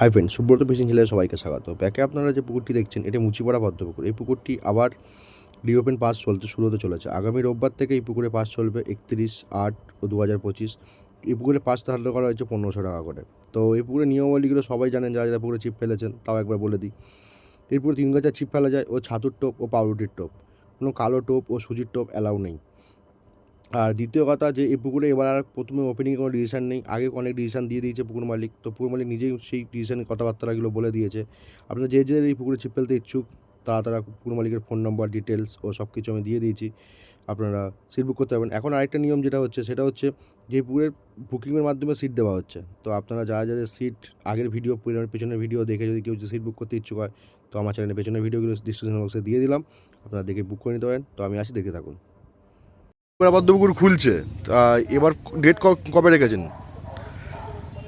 Hi friend Subrata fishing ছেলে সবাইকে স্বাগত। ব্যাকে আপনারা যে পুকুরটি দেখছেন, এটি মুচিপাড়া পদ্মপুকুর এই পুকুরটি আবার রিওপেন পাস চলতে শুরু হতে চলেছে। আগামী রোববার থেকে এই পুকুরে পাস চলবে একত্রিশ আট ও দু হাজার পঁচিশ। এই পুকুরে পাস ধার্য করা হয়েছে পনেরোশো টাকা করে। তো এই পুকুরে নিয়মাবলীগুলো সবাই জানেন যারা যারা পুকুরে ছিপ ফেলেছেন, তাও একবার বলে দিই। এই পুকুরে তিন গাছা ছিপ ফেলা যায় ও ছাতুর টোপ ও পাউরুটির টোপ। কোনো কালো টোপ ও সুজির টোপ অ্যালাউ নেই। আর দ্বিতীয় কথা যে এই পুকুরে এবার আর প্রথমে ওপেনিংয়ে কোনো ডিসিশন নেই, আগে অনেক ডিসিশন দিয়ে দিয়েছে পুকুর মালিক। তো পুকুর মালিক নিজেই সেই ডিসিশনের কথাবার্তাগুলো বলে দিয়েছে। আপনারা যে যে এই পুকুরে ছিপ ফেলতে ইচ্ছুক, তারা তারা পুকুর মালিকের ফোন নম্বর ডিটেলস ও সব কিছু আমি দিয়ে দিয়েছি। আপনারা সিট বুক করতে পারবেন। এখন আরেকটা নিয়ম যেটা হচ্ছে, সেটা হচ্ছে যে পুকুরের বুকিংয়ের মাধ্যমে সিট দেওয়া হচ্ছে। তো আপনারা যারা যাদের সিট আগের ভিডিও পেছনের ভিডিও দেখে যদি কেউ সিট বুক করতে ইচ্ছুক হয়, তো আমার চ্যানেলের পেছনের ভিডিওগুলো ডিসক্রিপশন বক্সে দিয়ে দিলাম। আপনারা দেখে বুক করে নিতে পারেন। তো আমি আসি দেখে থাকুন। পদ্মপুকুর খুলছে। তা এবার ডেট কবে রেখেছেন?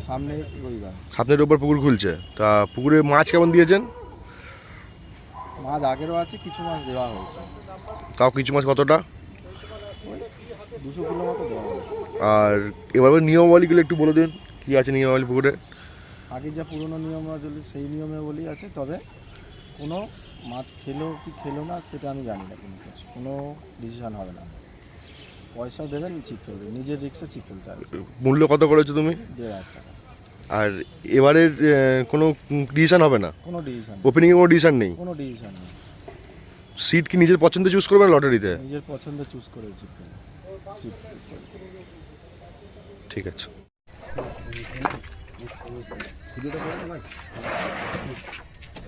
সামনে রবিবার। সামনের রোববার পুকুর খুলছে। তা পুকুরে মাছ কেমন দিয়েছেন? মাছ আগেরও আছে কিছু মাছ দেওয়া হয়েছে। তাও কিছু মাছ কতটা? দুশো কিলো মতো দেওয়া হয়েছে। আর এবার নিয়মাবলীগুলো একটু বলে দিন কী আছে নিয়মাবলী পুকুরে? আগে যা পুরনো নিয়ম চলে সেই নিয়মে বলি আছে তবে কোনো মাছ খেলো কি খেলো না সেটা আমি জানি না কোনো কোনো ডিসিশন হবে না। পয়সা দেবেন চিপ ফেলবে নিজের রিক্সে চিপ ফেলতে হবে মূল্য কত করেছ তুমি? দেড় হাজার টাকা। আর এবারের আহ, কোনো ডিসিশন হবে না? কোনো ডিসিশন ওপেনিংয়ে কোনো ডিসিশন নেই? কোনো ডিসিশন নেই। সিট কি নিজের পছন্দে চুজ করবেন লটারিতে নিজের পছন্দ চুজ করে চিপ ফেলবে চিপ ঠিক আছে।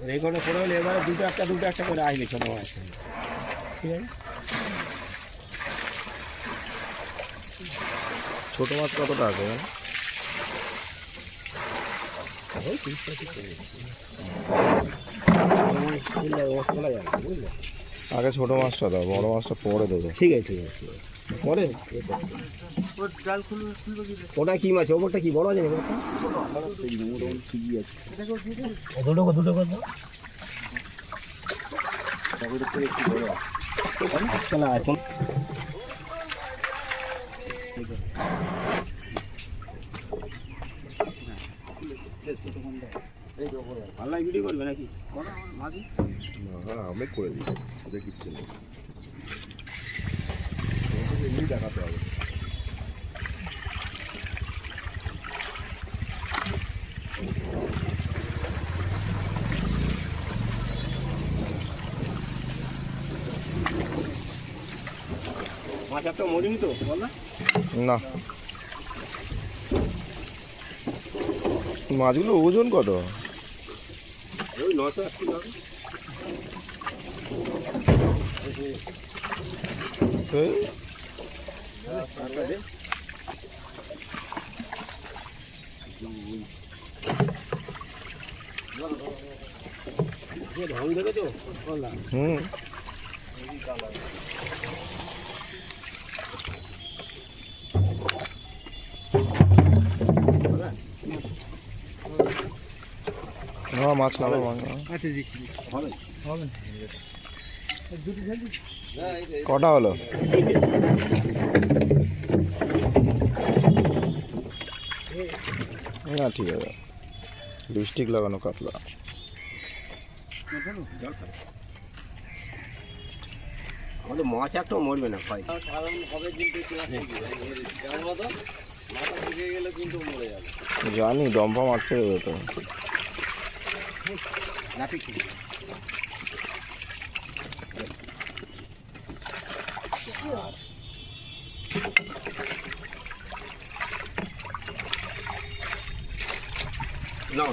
রেকর্ডে করে হলে এবারে দুটো একটা দুটো একটা করে আসবে ছোটো মাছ ঠিক আছে? ছোটো মাছ কত টাকা করে। আগে ছোটো মাছটা দাও বড় মাছটা পরে দেবো। ঠিক আছে ঠিক আছে। পরে? ওটা কি মাছ? ওপরটা কি? বড় আছে দুটো এখন পাল্লায় ভিডিও করবে নাকি? আমি করে দিই। সেটা কিচ্ছু নেই। দেখাতে হবে। মাছ একটা মরিনি তো বল না। না মাছগুলো ওজন কত ওই নশো আশি হবে এই, যে ঢং দেখেছো বললাম হুম হ্যাঁ মাছ খাব মাছ আচ্ছা দেখি হবে। কটা হলো? না ঠিক আছে। লিপস্টিক লাগানো কাতলা। আমাদের মাছ একটাও মরবে না ভাই। জানি দম্পা মারতে দেবে তো। না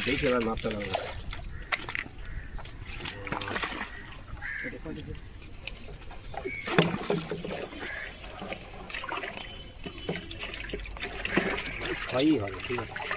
দেখি এবার মাছটা লাগবে। হয়ই হবে ঠিক আছে।